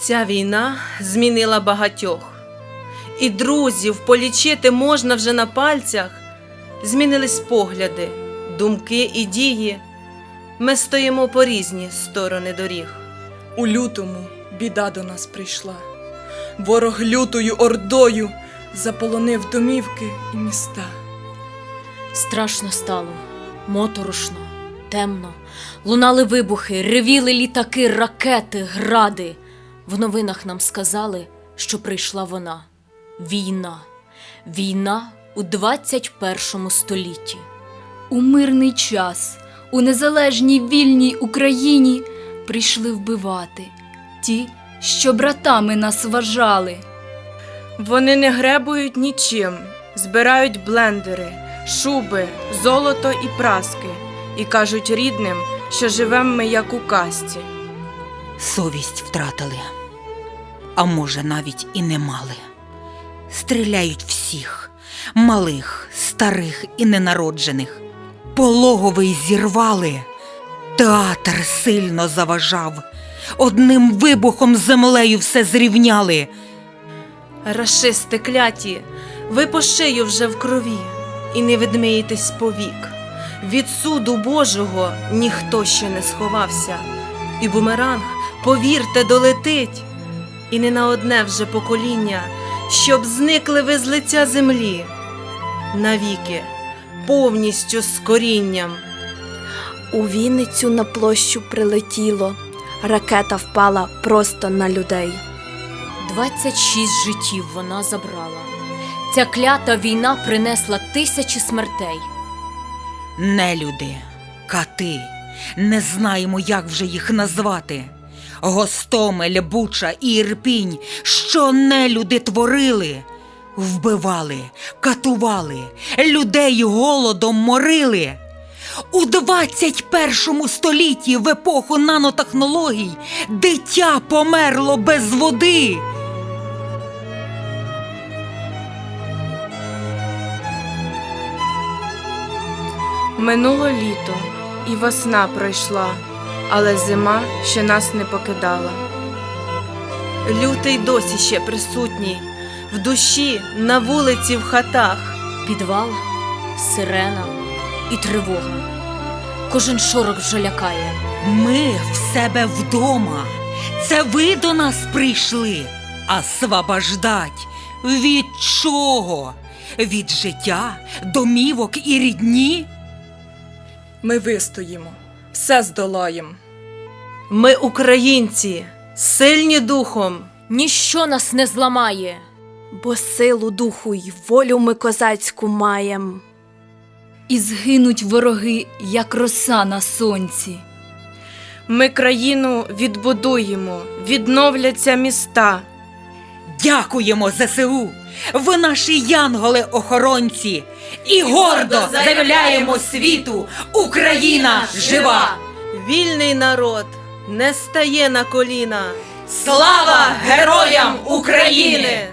Ця війна змінила багатьох. І друзів полічити можна вже на пальцях. Змінились погляди, думки і дії. Ми стоїмо по різні сторони доріг. У лютому біда до нас прийшла. Ворог лютою ордою заполонив домівки і міста. Страшно стало, моторошно, темно. Лунали вибухи, ревіли літаки, ракети, гради. В новинах нам сказали, що прийшла вона. Війна. Війна у 21 столітті. У мирний час у незалежній вільній Україні прийшли вбивати ті, що братами нас вважали. Вони не гребують нічим, збирають блендери, шуби, золото і праски, і кажуть рідним, що живем ми як у казці. Совість втратили, а може, навіть і не мали. Стріляють всіх малих, старих і ненароджених. Пологовий зірвали. Театр сильно заважав. Одним вибухом землею все зрівняли. Рашисти кляті, ви по шию вже в крові, і не відмиєтесь повік. Від суду Божого ніхто ще не сховався, і бумеранг, повірте, долетить, і не на одне вже покоління, щоб зникли ви з лиця землі. Навіки, повністю з корінням. У Вінницю на площу прилетіло. Ракета впала просто на людей. 26 життів вона забрала. Ця клята війна принесла тисячі смертей. Нелюди, кати, не знаємо, як вже їх назвати. Гостомель, Буча і Ірпінь, що нелюди творили, вбивали, катували, людей голодом морили. У 21 столітті в епоху нанотехнологій дитя померло без води. Минуло літо, і весна пройшла, але зима ще нас не покидала. Лютий досі ще присутній, в душі, на вулиці, в хатах. Підвал, сирена і тривога. Кожен шорох вже лякає. Ми в себе вдома. Це ви до нас прийшли. А свобождать від чого? Від життя, домівок і рідні? Ми вистоїмо, все здолаєм. Ми українці, сильні духом. Ніщо нас не зламає. Бо силу духу й волю ми козацьку маєм. І згинуть вороги, як роса на сонці. Ми країну відбудуємо, відновляться міста. Дякуємо ЗСУ! Ви наші янголи-охоронці! І гордо заявляємо світу! Україна жива! Вільний народ не стає на коліна. Слава героям України!